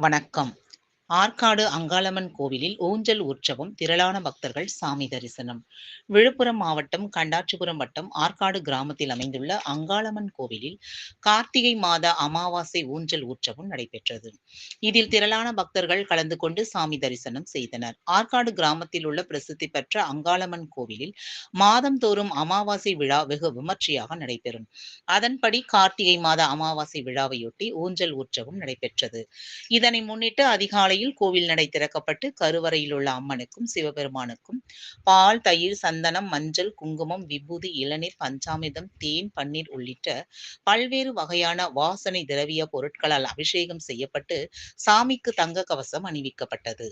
வணக்கம். ஆற்காடு அங்காளம்மன் கோவிலில் ஊஞ்சல் உற்சவம் திரளான பக்தர்கள் சாமி தரிசனம். விழுப்புரம் மாவட்டம் கண்டாச்சிபுரம் வட்டம் ஆற்காடு கிராமத்தில் அமைந்துள்ள அங்காளம்மன் கோவிலில் கார்த்திகை மாத அமாவாசை ஊஞ்சல் உற்சவம் நடைபெற்றது. இதில் திரளான பக்தர்கள் கலந்து கொண்டு சாமி தரிசனம் செய்தனர். ஆற்காடு கிராமத்தில் உள்ள பிரசித்தி பெற்ற அங்காளம்மன் கோவிலில் மாதந்தோறும் அமாவாசை விழா வெகு விமர்சையாக நடைபெறும். அதன்படி கார்த்திகை மாத அமாவாசை விழாவையொட்டி ஊஞ்சல் உற்சவம் நடைபெற்றது. இதனை முன்னிட்டு அதிகாலை காலையில் கோவில் நடை திறக்கப்பட்டு கருவறையில் உள்ள அம்மனுக்கும் சிவபெருமானுக்கும் பால் தயிர் சந்தனம் மஞ்சள் குங்குமம் விபூதி இளநீர் பஞ்சாமிர்தம் தேன் பன்னீர் உள்ளிட்ட பல்வேறு வகையான வாசனை திரவிய பொருட்களால் அபிஷேகம் செய்யப்பட்டு சாமிக்கு தங்க கவசம் அணிவிக்கப்பட்டது.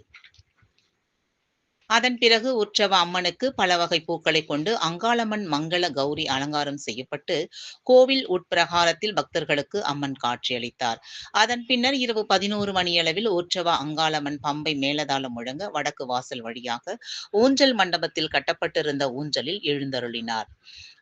அதன் பிறகு உற்சவ அம்மனுக்கு பல வகை பூக்களை கொண்டு அங்காளம்மன் மங்கள கௌரி அலங்காரம் செய்யப்பட்டு கோவில் உட்பிரகாரத்தில் பக்தர்களுக்கு அம்மன் காட்சியளித்தார். அதன் பின்னர் இரவு பதினோரு மணியளவில் உற்சவ அங்காளம்மன் பம்பை மேலதாளம் முழங்க வடக்கு வாசல் வழியாக ஊஞ்சல் மண்டபத்தில் கட்டப்பட்டிருந்த ஊஞ்சலில் எழுந்தருளினார்.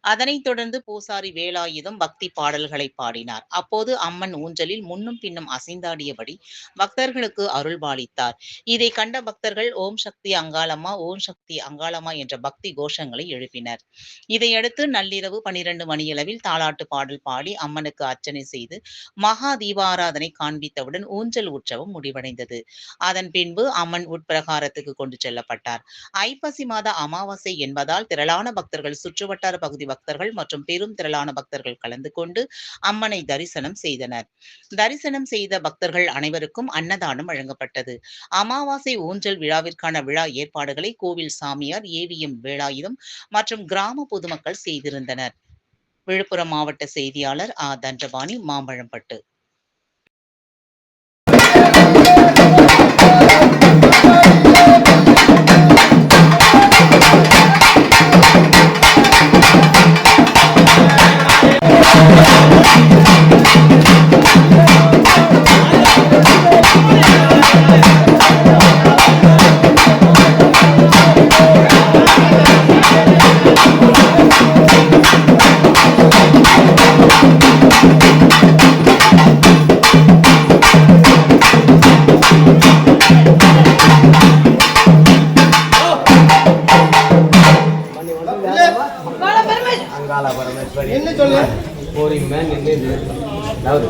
அதனைத் தொடர்ந்து பூசாரி வேலாயுதம் பக்தி பாடல்களை பாடினார். அப்போது அம்மன் ஊஞ்சலில் முன்னும் பின்னும் அசைந்தாடியபடி பக்தர்களுக்கு அருள்பாலித்தார் இதை கண்ட பக்தர்கள் ஓம் சக்தி அங்காளம்மா ஓம் சக்தி அங்காளம்மா என்ற பக்தி கோஷங்களை எழுப்பினர். இதையடுத்து நள்ளிரவு பனிரெண்டு மணியளவில் தாலாட்டு பாடல் பாடி அம்மனுக்கு அர்ச்சனை செய்து மகா தீபாராதனை காண்பித்தவுடன் ஊஞ்சல் உற்சவம் முடிவடைந்தது. அதன் பின்பு அம்மன் உட்பிரகாரத்துக்கு கொண்டு செல்லப்பட்டார். ஐப்பசி மாத அமாவாசை என்பதால் திரளான பக்தர்கள் சுற்றுவட்டார பகுதி பக்தர்கள் மற்றும் பெரும் திரளான பக்தர்கள் கலந்து கொண்டு அம்மனை தரிசனம் செய்தனர். தரிசனம் செய்த பக்தர்கள் அனைவருக்கும் அன்னதானம் வழங்கப்பட்டது. அமாவாசை ஊஞ்சல் விழாவிற்கான விழா ஏற்பாடுகளை கோவில் சாமியார் ஏவிஎம் வேலாயுதம் மற்றும் கிராம பொதுமக்கள் செய்திருந்தனர். விழுப்புரம் மாவட்ட செய்தியாளர் ஆ தண்டபாணி மாம்பழம்பட்டு. Thank you. அங்காள பரமேஸ்வரி என்ன சொல்லு? போரிங்க நின்று அதாவது